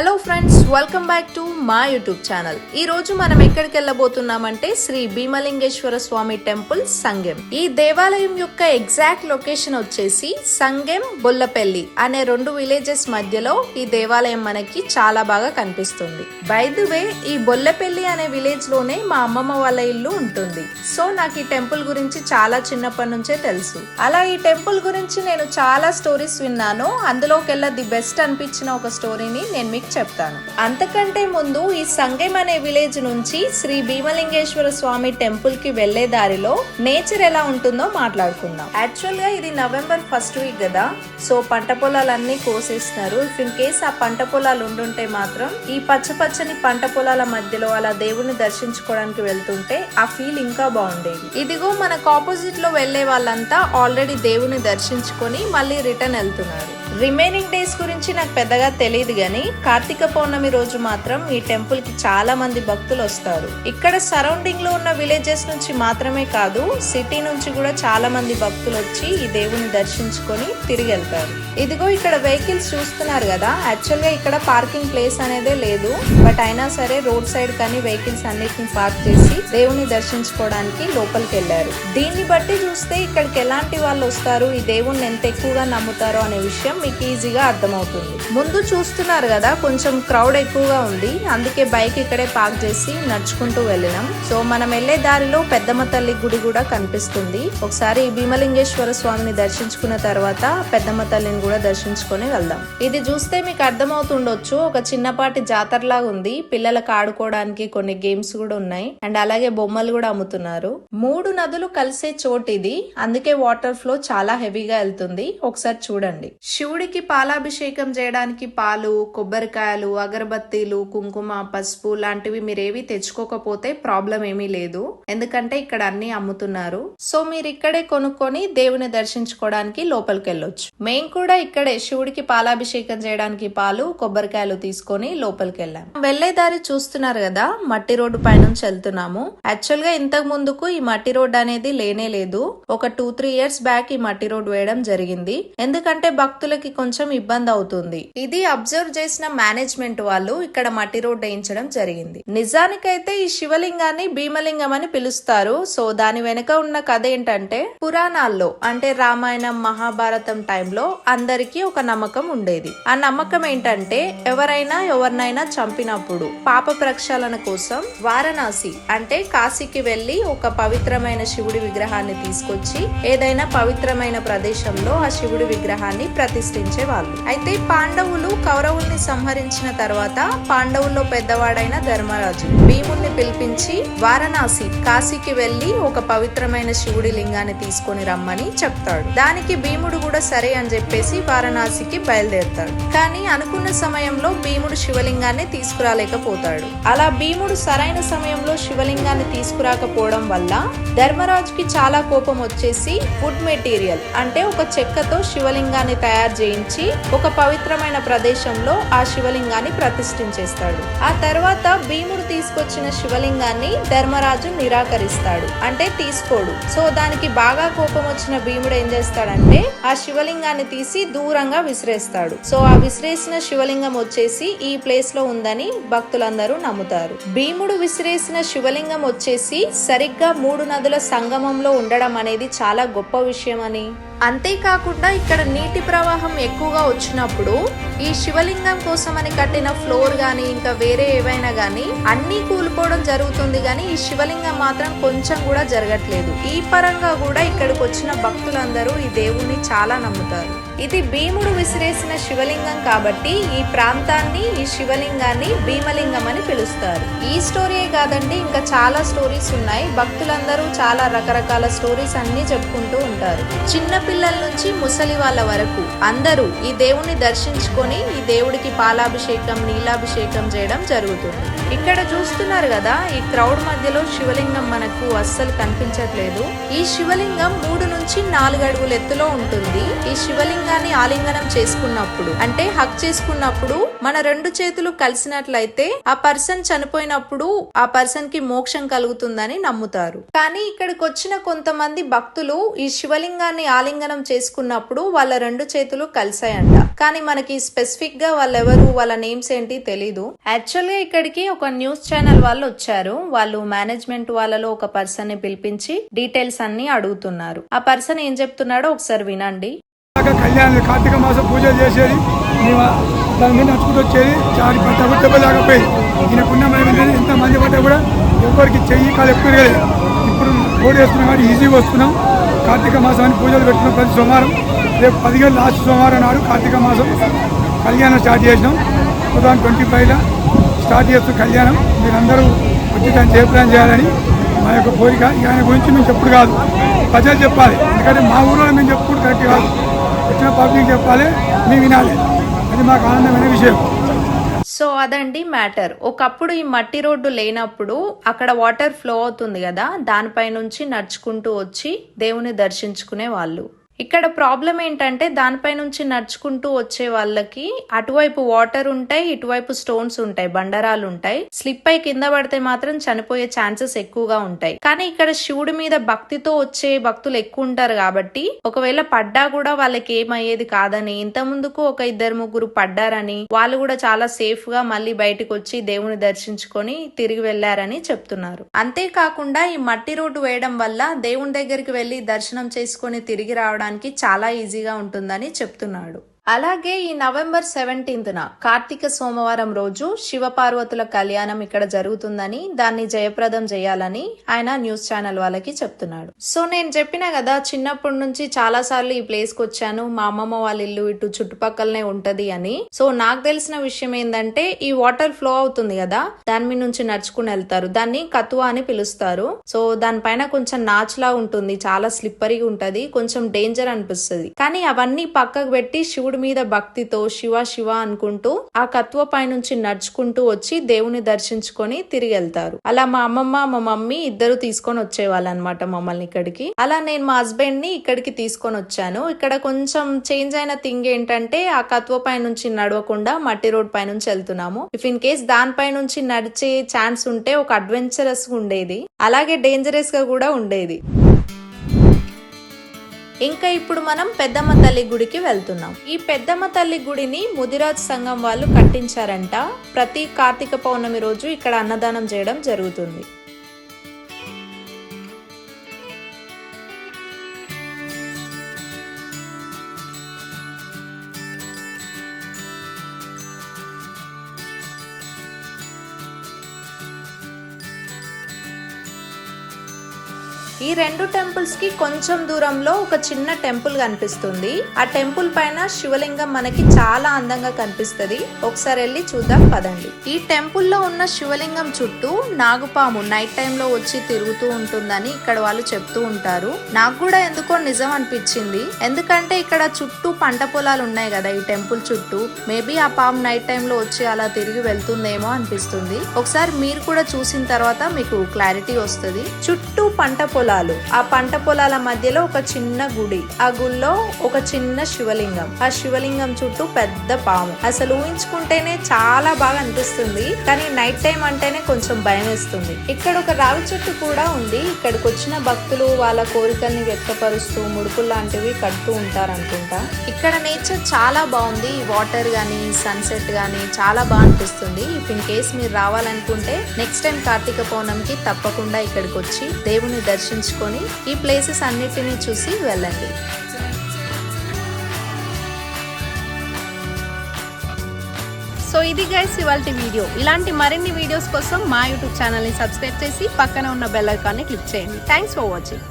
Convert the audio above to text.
Hello friends welcome back to మా YouTube channel. ఈ రోజు మనం ఎక్కడికి వెళ్ళబోతున్నామంటే శ్రీ భీమలింగేశ్వర స్వామి టెంపుల్ సంగెం. ఈ దేవాలయం యొక్క ఎగ్జాక్ట్ లొకేషన్ వచ్చేసి సంగెం బొల్లపల్లి అనే రెండు విలేజెస్ మధ్యలో ఈ దేవాలయం మనకి చాలా బాగా కనిపిస్తుంది. బై ది వే ఈ బొల్లపల్లి అనే విలేజ్లోనే మా అమ్మమ్మ వాళ్ళ ఇల్లు ఉంటుంది. సో నాకు ఈ టెంపుల్ గురించి చాలా చిన్నప్పటి నుంచే తెలుసు. అలా ఈ టెంపుల్ గురించి నేను చాలా స్టోరీస్ విన్నాను. అందులోకెల్లా ది బెస్ట్ అనిపించిన ఒక స్టోరీని నేను మీకు చెప్తాను. అంతకంటే ముందు ఈ సంగేమ్ అనే విలేజ్ నుంచి శ్రీ భీమలింగేశ్వర స్వామి టెంపుల్కి వెళ్ళే దారిలో నేచర్ ఎలా ఉంటుందో మాట్లాడుకుందాం. యాక్చువల్గా ఇది నవంబర్ ఫస్ట్ వీక్ కదా. సో పంట పొలాలన్నీ కోసేస్తున్నారు. ఇఫ్ ఇన్ కేస్ ఆ పంట పొలాలు ఉండుంటే మాత్రం ఈ పచ్చ పచ్చని పంట పొలాల మధ్యలో అలా దేవుణ్ణి దర్శించుకోవడానికి వెళ్తుంటే ఆ ఫీల్ ఇంకా బాగుండేది. ఇదిగో మనకు ఆపోజిట్లో వెళ్ళే వాళ్ళంతా ఆల్రెడీ దేవుని దర్శించుకొని మళ్ళీ రిటర్న్ వెళ్తున్నారు. రిమైనింగ్ డేస్ గురించి నాకు పెద్దగా తెలియదు కానీ కార్తీక పౌర్ణమి రోజు మాత్రం ఈ టెంపుల్కి చాలా మంది భక్తులు వస్తారు. ఇక్కడ సరౌండింగ్లో ఉన్న విలేజెస్ నుంచి మాత్రమే కాదు సిటీ నుంచి కూడా చాలా మంది భక్తులు వచ్చి ఈ దేవుని దర్శించుకొని తిరిగి వెళ్తారు. ఇదిగో ఇక్కడ వెహికల్స్ చూస్తున్నారు కదా యాక్చువల్గా ఇక్కడ పార్కింగ్ ప్లేస్ అనేదే లేదు. బట్ అయినా సరే రోడ్ సైడ్ కానీ వెహికల్స్ అన్నిటిని పార్క్ చేసి దేవుని దర్శించుకోవడానికి లోపలికి వెళ్ళారు. దీన్ని బట్టి చూస్తే ఇక్కడికి ఎలాంటి వాళ్ళు వస్తారు ఈ దేవుణ్ణి ఎంత ఎక్కువగా నమ్ముతారో అనే విషయం మీకు ఈజీగా అర్థమవుతుంది. ముందు చూస్తున్నారు కదా కొంచెం క్రౌడ్ ఎక్కువగా ఉంది. అందుకే బైక్ ఇక్కడే పార్క్ చేసి నడుచుకుంటూ వెళ్ళినాం. సో మనం వెళ్ళే దారిలో పెద్దమ్మ తల్లి గుడి కూడా కనిపిస్తుంది. ఒకసారి భీమలింగేశ్వర స్వామిని దర్శించుకున్న తర్వాత పెద్దమ్మ తల్లిని కూడా దర్శించుకొని వెళ్దాం. ఇది చూస్తే మీకు అర్థమవుతుండొచ్చు. ఒక చిన్నపాటి జాతరలాగా ఉంది. పిల్లలకు ఆడుకోవడానికి కొన్ని గేమ్స్ కూడా ఉన్నాయి. అండ్ అలాగే బొమ్మలు కూడా అమ్ముతున్నారు. మూడు నదులు కలిసే చోటు ఇది. అందుకే వాటర్ ఫ్లో చాలా హెవీగా వెళ్తుంది. ఒకసారి చూడండి. శివుడికి పాలాభిషేకం చేయడానికి పాలు కొబ్బరికాయలు అగరబత్తీలు కుంకుమ పసుపు లాంటివి మీరేవి తెచ్చుకోకపోతే ప్రాబ్లం ఏమీ లేదు. ఎందుకంటే ఇక్కడ అన్ని అమ్ముతున్నారు. సో మీరు ఇక్కడే కొనుక్కొని దేవుని దర్శించుకోవడానికి లోపలికి వెళ్ళొచ్చు మేము కూడా ఇక్కడే శివుడికి పాలాభిషేకం చేయడానికి పాలు కొబ్బరికాయలు తీసుకొని లోపలికి వెళ్ళాం వెళ్ళే దారి చూస్తున్నారు కదా మట్టి రోడ్డు పైనుంచి వెళ్తున్నాము. యాక్చువల్గా ఇంతకు ముందుకు ఈ మట్టి రోడ్డు అనేది లేనే లేదు. ఒక టూ త్రీ ఇయర్స్ బ్యాక్ ఈ మట్టి రోడ్డు వేయడం జరిగింది. ఎందుకంటే భక్తులకి కొంచెం ఇబ్బంది అవుతుంది. ఇది అబ్జర్వ్ చేసిన మేనేజ్మెంట్ వాళ్ళు ఇక్కడ మట్టి రోడ్ వేయించడం జరిగింది. నిజానికైతే ఈ శివలింగాన్ని భీమలింగం అని పిలుస్తారు. సో దాని వెనుక ఉన్న కథ ఏంటంటే పురాణాల్లో అంటే రామాయణం మహాభారతం టైంలో అందరికీ ఒక నమ్మకం ఉండేది. ఆ నమ్మకం ఏంటంటే ఎవరైనా ఎవరినైనా చంపినప్పుడు పాప ప్రక్షాళన కోసం వారణాసి అంటే కాశీకి వెళ్ళి ఒక పవిత్రమైన శివుడి విగ్రహాన్ని తీసుకొచ్చి ఏదైనా పవిత్రమైన ప్రదేశంలో ఆ శివుడి విగ్రహాన్ని ప్రతిష్ఠ వాళ్ళు అయితే పాండవులు కౌరవుల్ని సంహరించిన తర్వాత పాండవుల్లో పెద్దవాడైన ధర్మరాజు భీముణ్ణి పిలిపించి వారణాసి కాశీకి వెళ్ళి ఒక పవిత్రమైన శివుడి లింగాన్ని తీసుకొని రమ్మని చెప్తాడు. దానికి భీముడు కూడా సరే అని చెప్పేసి వారణాసికి బయలుదేరుతాడు. కానీ అనుకున్న సమయంలో భీముడు శివలింగాన్ని తీసుకురాలేకపోతాడు. అలా భీముడు సరైన సమయంలో శివలింగాన్ని తీసుకురాకపోవడం వల్ల ధర్మరాజుకి చాలా కోపం వచ్చేసి వుడ్ మెటీరియల్ అంటే ఒక చెక్కతో శివలింగాన్ని తయారు చేయించి ఒక పవిత్రమైన ప్రదేశంలో ఆ శివలింగాన్ని ప్రతిష్ఠించేస్తాడు. ఆ తర్వాత భీముడు తీసుకొచ్చిన శివలింగాన్ని ధర్మరాజు నిరాకరిస్తాడు. అంటే తీసుకోడు. సో దానికి బాగా కోపం వచ్చిన భీముడు ఏం చేస్తాడంటే ఆ శివలింగాన్ని తీసి దూరంగా విసిరేస్తాడు. సో ఆ విసిరేసిన శివలింగం వచ్చేసి ఈ ప్లేస్లో ఉందని భక్తులందరూ నమ్ముతారు. భీముడు విసిరేసిన శివలింగం వచ్చేసి సరిగ్గా మూడు నదుల సంగమంలో ఉండడం అనేది చాలా గొప్ప విషయం అని అంతేకాకుండా ఇక్కడ నీటి ప్రవాహం ఎక్కువగా వచ్చినప్పుడు ఈ శివలింగం కోసమని కట్టిన ఫ్లోర్ కానీ ఇంకా వేరే ఏవైనా కానీ అన్ని కూలిపోవడం జరుగుతుంది కానీ ఈ శివలింగం మాత్రం కొంచెం కూడా జరగట్లేదు. ఈ పరంగా కూడా ఇక్కడికి వచ్చిన భక్తులందరూ ఈ దేవుణ్ణి చాలా నమ్ముతారు. ఇది భీముడు విసిరేసిన శివలింగం కాబట్టి ఈ ప్రాంతాన్ని ఈ శివలింగాన్ని భీమలింగం అని పిలుస్తారు. ఈ స్టోరీయే కాదండి ఇంకా చాలా స్టోరీస్ ఉన్నాయి. భక్తులందరూ చాలా రకరకాల స్టోరీస్ అన్ని చెప్పుకుంటూ ఉంటారు. చిన్న పిల్లల నుంచి ముసలి వాళ్ళ వరకు అందరూ ఈ దేవుణ్ణి దర్శించుకొని ఈ దేవుడికి పాలాభిషేకం నీలాభిషేకం చేయడం జరుగుతుంది. ఇక్కడ చూస్తున్నారు కదా ఈ క్రౌడ్ మధ్యలో శివలింగం మనకు అస్సలు కనిపించట్లేదు. ఈ శివలింగం మూడు నుంచి నాలుగు అడుగుల ఎత్తులో ఉంటుంది. ఈ శివలింగం లింగాన్ని ఆలింగనం చేసుకున్నప్పుడు అంటే హక్ చేసుకున్నప్పుడు మన రెండు చేతులు కలిసినట్లయితే ఆ పర్సన్ చనిపోయినప్పుడు ఆ పర్సన్కి మోక్షం కలుగుతుందని నమ్ముతారు. కానీ ఇక్కడికి వచ్చిన కొంతమంది భక్తులు ఈ శివలింగాన్ని ఆలింగనం చేసుకున్నప్పుడు వాళ్ళ రెండు చేతులు కలిసాయంట కానీ మనకి స్పెసిఫిక్గా వాళ్ళెవరు వాళ్ళ నేమ్స్ ఏంటి తెలీదు. యాక్చువల్గా ఇక్కడికి ఒక న్యూస్ ఛానల్ వాళ్ళు వచ్చారు. వాళ్ళు మేనేజ్మెంట్ వాళ్ళలో ఒక పర్సన్ని పిలిపించి డీటెయిల్స్ అన్ని అడుగుతున్నారు. ఆ పర్సన్ ఏం చెప్తున్నాడో ఒకసారి వినండి. కళ్యాణం కార్తీక మాసం పూజలు చేసేది. మేము దాని మీద నడుచుకుంటూ వచ్చేది. చారి పట్ట కూడా దెబ్బలాకపోయేది ఈయనకున్న మేము ఎంత మంది పడ్డా కూడా ఎవరికి చెయ్యి కాలు ఎక్కువ లేదు ఇప్పుడు ఓడి వేస్తున్నాం కానీ ఈజీగా వస్తున్నాం. కార్తీక మాసాన్ని పూజలు పెట్టుకున్నాం ప్రతి సోమవారం. రేపు పదిహేను లాస్ట్ సోమవారం నాడు కార్తీక మాసం కళ్యాణం స్టార్ట్ చేసినాం. టూ థౌసండ్ ట్వంటీ ఫైవ్లో స్టార్ట్ చేస్తూ కళ్యాణం. మీరందరూ వచ్చి దాన్ని జయప్రదం చేయాలని మా యొక్క కోరిక. ఇక ఆయన గురించి మేము చెప్పుడు కాదు. ప్రజలు చెప్పాలి. ఎందుకంటే మా ఊళ్ళో మేము చెప్పుడు కరెక్ట్ కాదు. వచ్చిన పబ్లిక్ చెప్పాలి మేము వినాలి. అది మాకు ఆనందమైన విషయం. సో అదండి మ్యాటర్. ఒకప్పుడు ఈ మట్టి రోడ్డు లేనప్పుడు అక్కడ వాటర్ ఫ్లో అవుతుంది కదా దానిపై నుంచి నడుచుకుంటూ వచ్చి దేవుని దర్శించుకునే వాళ్ళు. ఇక్కడ ప్రాబ్లం ఏంటంటే దానిపై నుంచి నడుచుకుంటూ వచ్చే వాళ్ళకి అటువైపు వాటర్ ఉంటాయి ఇటువైపు స్టోన్స్ ఉంటాయి బండరాలు ఉంటాయి. స్లిప్ అయి కింద పడితే మాత్రం చనిపోయే ఛాన్సెస్ ఎక్కువగా ఉంటాయి. కానీ ఇక్కడ శివుడి మీద భక్తితో వచ్చే భక్తులు ఎక్కువ ఉంటారు కాబట్టి ఒకవేళ పడ్డా కూడా వాళ్ళకి ఏమయ్యేది కాదని ఇంత ముందుకు ఒక ఇద్దరు ముగ్గురు పడ్డారని వాళ్ళు కూడా చాలా సేఫ్గా మళ్ళీ బయటకు వచ్చి దేవుని దర్శించుకొని తిరిగి వెళ్ళారని చెప్తున్నారు. అంతేకాకుండా ఈ మట్టి రోడ్డు వేయడం వల్ల దేవుని దగ్గరికి వెళ్ళి దర్శనం చేసుకొని తిరిగి రావడానికి చాలా ఈజీగా ఉంటుందని చెప్తున్నాడు. అలాగే ఈ నవంబర్ సెవెంటీన్త్న కార్తీక సోమవారం రోజు శివపార్వతుల కళ్యాణం ఇక్కడ జరుగుతుందని దాన్ని జయప్రదం చేయాలని ఆయన న్యూస్ ఛానల్ వాళ్ళకి చెప్తున్నాడు. సో నేను చెప్పిన కదా చిన్నప్పటి నుంచి చాలా సార్లు ఈ ప్లేస్కి వచ్చాను మా అమ్మమ్మ వాళ్ళ ఇల్లు ఇటు చుట్టుపక్కలనే ఉంటది అని. సో నాకు తెలిసిన విషయం ఏంటంటే ఈ వాటర్ ఫ్లో అవుతుంది కదా దాని మీద నుంచి నడుచుకుని వెళ్తారు. దాన్ని కతువా అని పిలుస్తారు. సో దానిపైన కొంచెం నాచులా ఉంటుంది చాలా స్లిప్పరీగా ఉంటది కొంచెం డేంజర్ అనిపిస్తుంది. కానీ అవన్నీ పక్కకు పెట్టి శివుడు మీద భక్తితో శివ శివ అనుకుంటూ ఆ కత్వ పై నుంచి నడుచుకుంటూ వచ్చి దేవుని దర్శించుకొని తిరిగి వెళ్తారు. అలా మా అమ్మమ్మ మా మమ్మీ ఇద్దరు తీసుకొని వచ్చేవాళ్ళు అనమాట మమ్మల్ని ఇక్కడికి. అలా నేను మా హస్బెండ్ని ఇక్కడికి తీసుకొని వచ్చాను. ఇక్కడ కొంచెం చేంజ్ అయిన థింగ్ ఏంటంటే ఆ కత్వ పై నుంచి నడవకుండా మట్టి రోడ్ పైనుంచి వెళ్తున్నాము. ఇఫ్ ఇన్ కేస్ దానిపై నుంచి నడిచే ఛాన్స్ ఉంటే ఒక అడ్వెంచరస్ ఉండేది. అలాగే డేంజరస్గా కూడా ఉండేది. ఇంకా ఇప్పుడు మనం పెద్దమ్మ తల్లి గుడికి వెళ్తున్నాం. ఈ పెద్దమ్మ తల్లి గుడిని ముదిరాజ్ సంఘం వాళ్ళు కట్టించారంట. ప్రతి కార్తీక పౌర్ణమి రోజు ఇక్కడ అన్నదానం చేయడం జరుగుతుంది. రెండు టెంపుల్స్కి కొంచెం దూరంలో ఒక చిన్న టెంపుల్ కనిపిస్తుంది. ఆ టెంపుల్ పైన శివలింగం మనకి చాలా అందంగా కనిపిస్తుంది. ఒకసారి వెళ్ళి చూద్దాం పదండి. ఈ టెంపుల్లో ఉన్న శివలింగం చుట్టూ నాగుపాము నైట్ టైం లో వచ్చి తిరుగుతూ ఉంటుందని ఇక్కడ వాళ్ళు చెప్తూ ఉంటారు. నాకు కూడా ఎందుకో నిజం అనిపించింది. ఎందుకంటే ఇక్కడ చుట్టూ పంట పొలాలు ఉన్నాయి కదా ఈ టెంపుల్ చుట్టూ. మేబీ ఆ పాము నైట్ టైం లో వచ్చి అలా తిరిగి వెళ్తుందేమో అనిపిస్తుంది. ఒకసారి మీరు కూడా చూసిన తర్వాత మీకు క్లారిటీ వస్తుంది. చుట్టూ పంట పొలాలు ఆ పంట పొలాల మధ్యలో ఒక చిన్న గుడి. ఆ గుడిలో ఒక చిన్న శివలింగం. ఆ శివలింగం చుట్టూ పెద్ద పాము. అసలు ఊహించుకుంటేనే చాలా బాగా అనిపిస్తుంది. కానీ నైట్ టైం అంటేనే కొంచెం భయం వేస్తుంది. ఇక్కడ ఒక రావి చెట్టు కూడా ఉంది. ఇక్కడికి వచ్చిన భక్తులు వాళ్ళ కోరికల్ని వ్యక్తపరుస్తూ ముడుపులు లాంటివి కడుతూ ఉంటారు అనుకుంటా ఇక్కడ నేచర్ చాలా బాగుంది. వాటర్ గానీ సన్సెట్ గానీ చాలా బాగా అనిపిస్తుంది. ఇఫ్ ఇన్ కేస్ మీరు రావాలనుకుంటే నెక్స్ట్ టైం కార్తీక పౌర్ణమికి తప్పకుండా ఇక్కడికి వచ్చి దేవుని తెచ్చుకొని ఈ ప్లేసెస్ అన్నిటినీ చూసి వెళ్ళండి. సో ఇది గైస్ ఇవాళ వీడియో ఇలాంటి మరిన్ని వీడియోస్ కోసం మా యూట్యూబ్ ఛానల్ని సబ్స్క్రైబ్ చేసి పక్కన ఉన్న బెల్ ఐకాన్ని క్లిక్ చేయండి. Thanks for watching